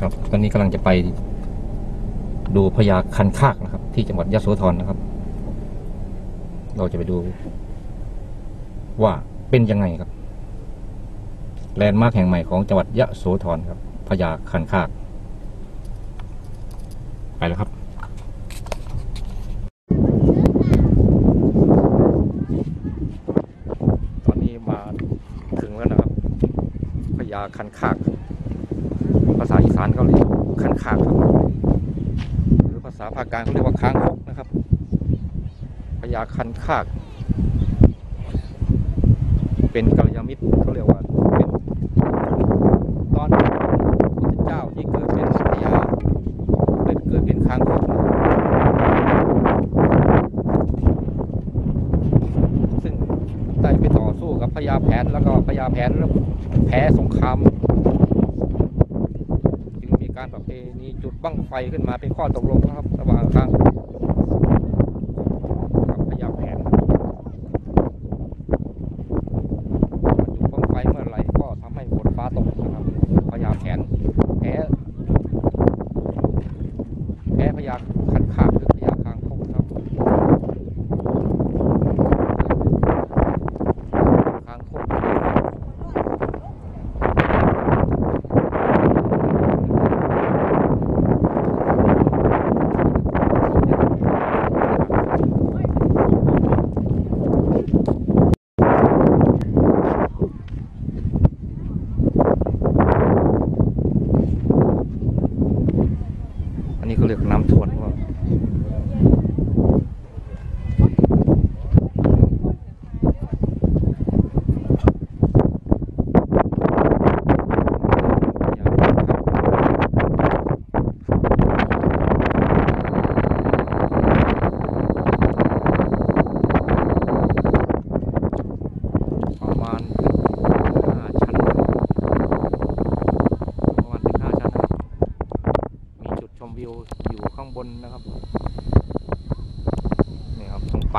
ครับตอนนี้กำลังจะไปดูพญาคันคากนะครับ ที่จังหวัดยะโสธรนะครับ เราจะไปดู ว่าเป็นยังไงครับแลนด์มาร์คแห่งใหม่ของจังหวัดยะโสธรครับพญาคันคาก ไปแล้วครับตอนนี้มาถึงแล้วนะครับพญาคันคาก ษาอีสานเขาเรียกคันคากครับ หรือภาษาภาคกลางเขาเรียกว่าค้างคกนะครับพญาคันคาก เป็นกัลยาณมิตรเขาเรียกว่าเป็นตอนพระเจ้าที่เกิดเป็นพญาเป็นเกิดเป็นค้างคกซึ่งได้ไปต่อสู้กับพญาแผนแล้วก็พญาแผนแล้วแพ้สงคราม มีการประเพณีจุดบั้งไฟขึ้นมาเป็นข้อตกลงนะครับระหว่างทางกับพญาแผนจุดบั้งไฟเมื่อไหร่ก็ทำให้ฝนฟ้าตกนะครับพญาแผนแพ้แพ้พญาคันคากหรือพญาคางคกครับคางคก อั นนี้เขาเรียกน้ำท่วมว่า ประมาณห้าชั้นประมาณถึงห้าชั้นนะครับ มีจุดชมวิวอยู่ข้างบนนะครับ นี่ครับตรงป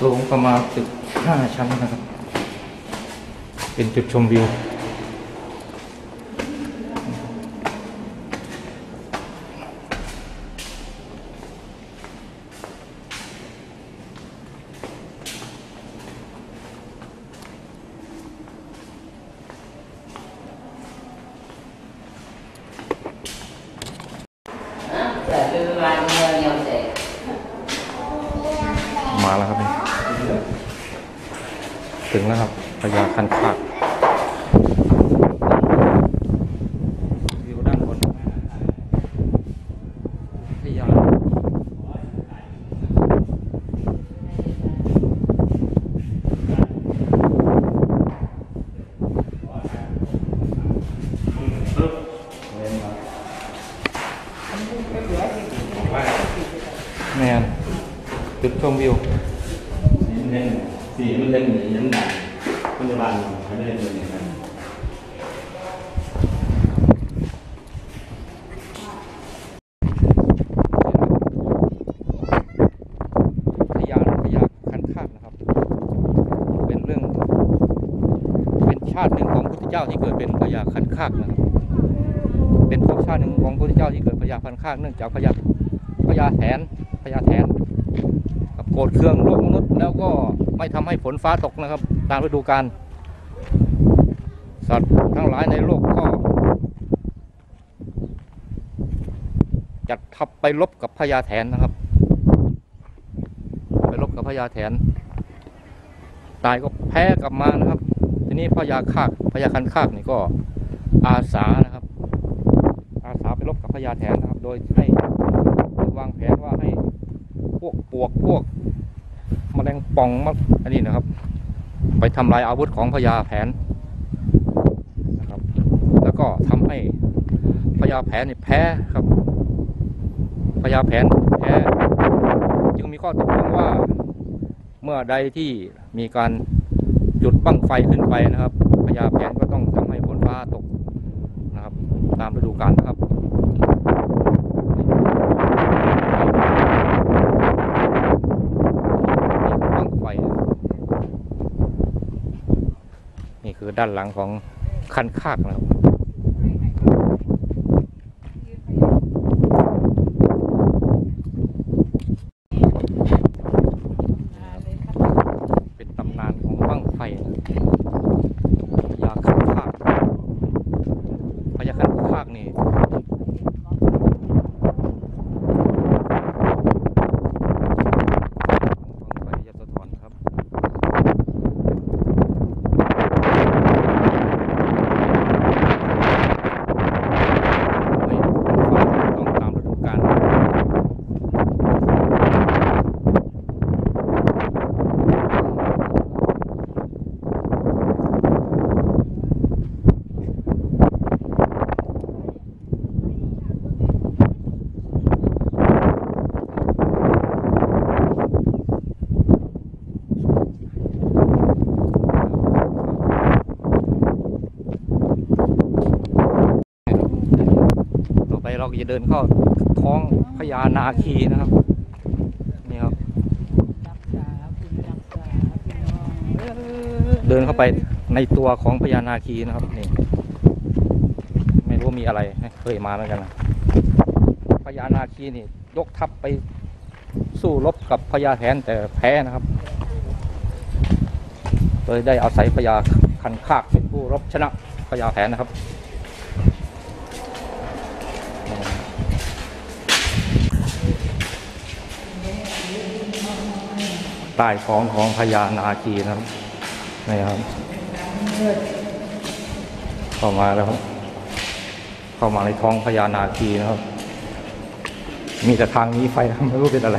สูงประมาณตึกห้าชั้นนะครับ เป็นจุดชมวิว มาแล้วครับนี่ถึงแล้วครับพญาคันคากวิวด้านบนพญาแมนจุดชมวิว เล่นสีมันเล่นเหมือนยันดังปัจจุบันเขาเล่นเป็นอย่างนั้น เจ้า ที่เกิดเป็นพญาคันคากนะครับเป็นภพชาติหนึ่งของพระพุทธเจ้าที่เกิดพญาคันคากเนื่องจากพญาพญาแถนพญาแถนกับโกรธเคืองโลกมนุษย์แล้วก็ไม่ทำให้ฝนฟ้าตกนะครับ ตามฤดูกาลสัตว์ทั้งหลายในโลกก็ จัดทัพไปลบกับพญาแถนนะครับ ไปลบกับพญาแถน ตายก็แพ้กลับมานะครับ ทีนี้พญาคากพญาคันคากนี่ก็อาสานะครับ อาสาไปรบกับพญาแถนนะครับ โดยให้วางแผนว่าให้พวกปวกพวกแมลงป่องมาอันนี้นะครับ ไปทำลายอาวุธของพญาแผนนะครับ แล้วก็ทำให้พญาแผนนี่แพ้ครับพญาแผนแพ้จึงมีข้อตกลงว่าเมื่อใดที่มีการ จุดบั้งไฟขึ้นไปนะครับพญาแพนก็ต้องทำให้ฝนฟ้าตกนะครับ ตามฤดูกาลนะครับบั้งไฟ นี่คือด้านหลังของคันคากนะครับ เป็นตำนานของบั้งไฟนะพญาคันคากพญากนี่ บั้งไฟยโสธรครับ ไม่ฟ้าต้องตามฤดูกาล ต่อไปเรา ก็จะเดินเข้าท้องพญานาคีนะครับ นี่ครับ เดินเข้าไปในตัวของพญานาคีนะครับนี่ไม่รู้มีอะไรเคยมาเหมือนกันนะพญานาคีนี่ ยกทัพไปสู้รบกับพญาแถนแต่แพ้นะครับเลยได้อาศัยพญาคันคากเป็นผู้รบชนะพญาแถนนะครับ ใต้ท้องของพญานาคีนะครับนี่ครับ เข้ามาแล้วครับ เข้ามาในท้องพญานาคีนะครับ มีแต่ทางนี้ไฟครับไม่รู้เป็นอะไร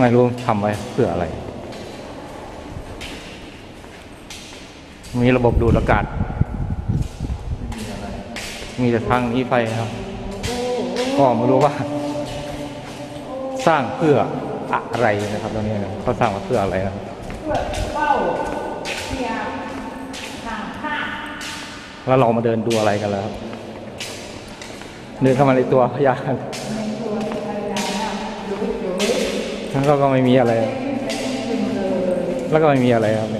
ไม่รู้ทำไว้เพื่ออะไร มีระบบดูดอากาศ มีแต่ทางนี้ไฟครับ ก็ไม่รู้ว่า สร้างเพื่ออะไรนะครับตรงนี้นะเขาสร้างมาเพื่ออะไรนะครับเฝ้าเสียทางข้างแล้วเรามาเดินดูอะไรกันแล้วครับเดินเข้ามาในตัวพญานาคแล้วก็ก็ไม่มีอะไร แล้วก็ไม่มีอะไรครับเนี่ย